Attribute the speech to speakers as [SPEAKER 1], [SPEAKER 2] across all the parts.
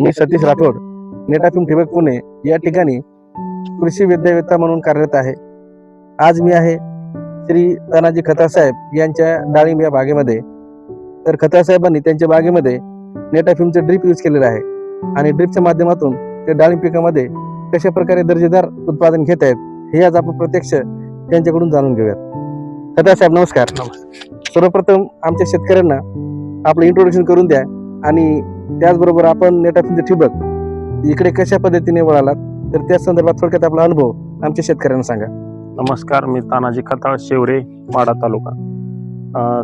[SPEAKER 1] मी Satish Rathod Netafim ठिबक पुणे या ठिकाणी कृषी विद्यावेत्ता म्हणून कार्यरत आहे. आज मी आहे श्री तानाजी खतासाहेब यांच्या डाळिंब या बागेमध्ये. तर खतासाहेबांनी त्यांच्या बागेमध्ये नेटाफिमचं ड्रीप यूज केलेलं आहे आणि ड्रीपच्या माध्यमातून ते डाळिंब पिकामध्ये कशा प्रकारे दर्जेदार उत्पादन घेत आहेत हे आज आपण प्रत्यक्ष त्यांच्याकडून जाणून घेऊयात. खतासाहेब नमस्कार. सर्वप्रथम आमच्या शेतकऱ्यांना आपलं इंट्रोडक्शन करून द्या आणि त्याचबरोबर आपण नेटाफिमचे ठिबक इकडे कशा पद्धतीने वळालात तर त्या संदर्भात थोडक्यात आपला अनुभव आमच्या शेतकऱ्यांना सांगा.
[SPEAKER 2] नमस्कार मी तानाजी खताळ शेवरे माडा तालुका.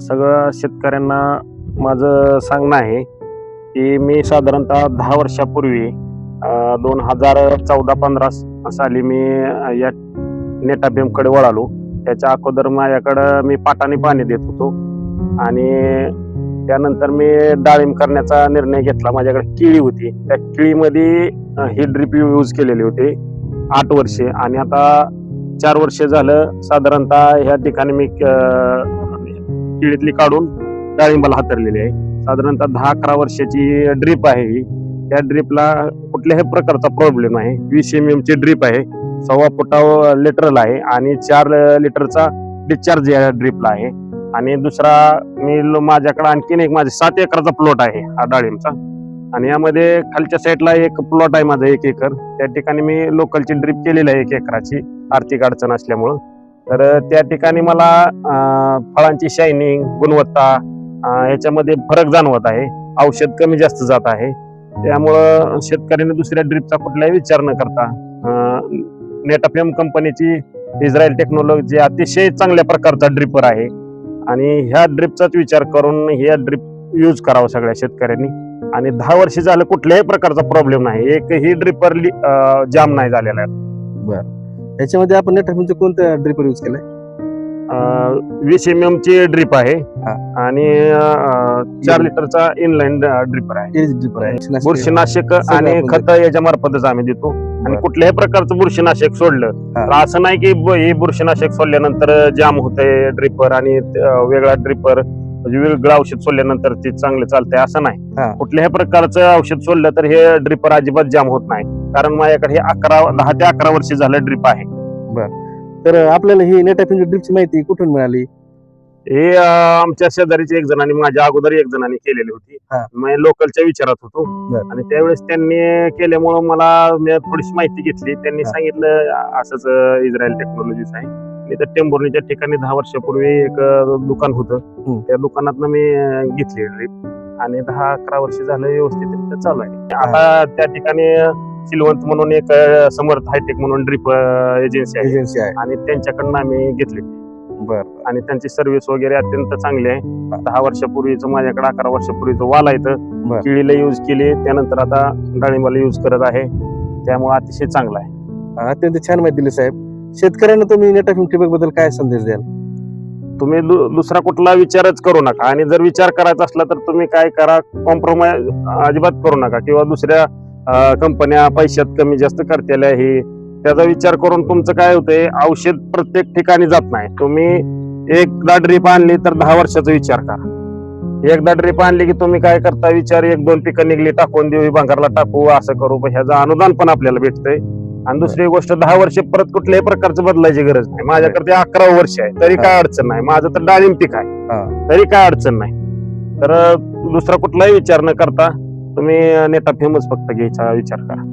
[SPEAKER 2] सगळ्या शेतकऱ्यांना माझं सांगणं आहे की मी साधारणतः दहा वर्षापूर्वी दोन हजार चौदा पंधरा साली मी या नेटाबेमकडे वळालो. त्याच्या अगोदर माझ्याकडं मी पाटाने पाणी देत होतो. आणि त्यानंतर मी डाळिंब करण्याचा निर्णय घेतला. माझ्याकडे केळी होती. त्या केळीमध्ये ही ड्रिप यूज केलेली होती. आठ वर्षे. आणि आता चार वर्ष झालं साधारणतः ह्या ठिकाणी मी केळीतली काढून डाळिंबाला हातरलेली आहे. साधारणतः दहा अकरा वर्षाची ड्रीप आहे ही. त्या ड्रीपला कुठल्याही प्रकारचा प्रॉब्लेम आहे वीस एम ची ड्रीप आहे. सव्वा फुटा लिटरला आहे. आणि चार लिटरचा डिस्चार्ज या ड्रीपला आहे. आणि दुसरा मी लो- माझ्याकडे आणखीन एक माझे सात एकराचा प्लॉट आहे हा डाळिंबचा. आणि यामध्ये खालच्या साईडला एक प्लॉट आहे माझा एक एकर. त्या ठिकाणी मी लोकलची ड्रीप केलेली आहे एक एकराची आर्थिक अडचण असल्यामुळं. तर त्या ठिकाणी मला फळांची शायनिंग गुणवत्ता याच्यामध्ये फरक जाणवत आहे. औषध कमी जास्त जात आहे. त्यामुळं शेतकऱ्याने दुसऱ्या ड्रीपचा कुठलाही विचार न करता नेटाफेम कंपनीची इस्रायल टेक्नॉलॉजी अतिशय चांगल्या प्रकारचा ड्रिपर आहे. आणि ह्या ड्रिपचाच विचार करून ह्या ड्रिप यूज करावा सगळ्या शेतकऱ्यांनी. आणि दहा वर्ष झालं कुठल्याही प्रकारचा प्रॉब्लेम नाही. एकही ड्रिपर जाम नाही झालेला आहे.
[SPEAKER 1] याच्यामध्ये आपण नेटाफिमचं कोणत्या ड्रिपर यूज केलंय?
[SPEAKER 2] वीस एम एम ची ड्रिप आहे
[SPEAKER 1] हा.
[SPEAKER 2] आणि अं, चार लिटरचा इनलाईन ड्रिपर आहे.
[SPEAKER 1] ड्रिपर आहे.
[SPEAKER 2] बुरशीनाशक
[SPEAKER 1] सगळं
[SPEAKER 2] आणि
[SPEAKER 1] आपण
[SPEAKER 2] खत याच्या मार्फतच आम्ही देतो. आणि
[SPEAKER 1] बरं.
[SPEAKER 2] कुठल्याही प्रकारचं बुरशीनाशक सोडलं
[SPEAKER 1] हा.
[SPEAKER 2] तर असं नाही की ब- हे बुरशीनाशक सोडल्यानंतर जाम होतंय ड्रिपर आणि अं, वेगळा ड्रिपर म्हणजे वेगळं औषध सोडल्यानंतर ते चांगलं चालतंय असं
[SPEAKER 1] हा.
[SPEAKER 2] नाही कुठल्याही प्रकारचं औषध सोडलं तर हे ड्रिपर अजिबात जाम होत नाही. कारण माझ्याकडे हे अकरा दहा ते अकरा वर्ष झालं ड्रिप आहे.
[SPEAKER 1] तर आपल्याला ही नेटाफिमची ड्रिपची माहिती कुठून मिळाली?
[SPEAKER 2] हे आमच्या शेजारीचे एक जणांनी माझ्या अगोदर एक जणांनी केलेली होती.
[SPEAKER 1] हा.
[SPEAKER 2] मी लोकलच्या विचारात होतो.
[SPEAKER 1] बर.
[SPEAKER 2] आणि त्यावेळेस त्यांनी केल्यामुळं मला मी थोडीशी माहिती घेतली. त्यांनी
[SPEAKER 1] हा.
[SPEAKER 2] सांगितलं अं, असंच अं, इस्रायल टेक्नॉलॉजीच आहे. मी तर टेंभुर्णीच्या ठिकाणी दहा वर्षापूर्वी एक अं, दुकान होतं.
[SPEAKER 1] हम्म.
[SPEAKER 2] त्या दुकानातनं मी अं, घेतली ड्रीप आणि दहा अकरा वर्ष झालं व्यवस्थित चालू आहे. आता त्या ठिकाणी सिलवंत म्हणून एक अं, समर्थ हायटेक म्हणून ड्रीप एजन्सी आहे.
[SPEAKER 1] एजन्सी आहे.
[SPEAKER 2] आणि त्यांच्याकडनं आम्ही घेतली.
[SPEAKER 1] बर.
[SPEAKER 2] आणि त्यांची सर्व्हिस वगैरे अत्यंत चांगली आहे. दहा वर्षापूर्वीच माझ्याकडे अकरा वर्षापूर्वीचं वाल आहे तर
[SPEAKER 1] बर.
[SPEAKER 2] केळीला यूज केली. त्यानंतर आता डाळिंबाला यूज करत आहे. त्यामुळे अतिशय चांगला आहे.
[SPEAKER 1] अत्यंत छान माहिती दिली साहेब. शेतकऱ्यांना तुम्ही नेटाफिम ठिबकबद्दल काय संदेश द्याल?
[SPEAKER 2] तुम्ही दु- दुसरा कुठला विचारच करू नका. आणि जर विचार करायचा असला तर तुम्ही काय करा कॉम्प्रोमाइज अजिबात करू नका. किंवा दुसऱ्या कंपन्या पैशात कमी जास्त करतेल्या हे. त्याचा विचार करून तुमचं काय होतंय औषध प्रत्येक ठिकाणी जात नाही. तुम्ही एकदा ड्रीप आणली तर दहा वर्षाचा विचार करा. एकदा ड्रीप आणली की तुम्ही काय करता विचार एक दोन पिकं निघली टाकून देऊ भांगारला टाकू असं करू. ह्याचं अनुदान पण आपल्याला भेटतंय. आणि दुसरी गोष्ट दहा वर्ष परत कुठल्याही प्रकारचं बदलायची गरज नाही. माझ्याकडे ते अकरा वर्ष आहे तरी काय अडचण नाही. माझं तर डाळिंब पीक आहे. तरी काय अडचण नाही. तर दुसरा कुठलाही विचार न करता तुम्ही नेता फेमस फक्त घ्यायचा विचार करा.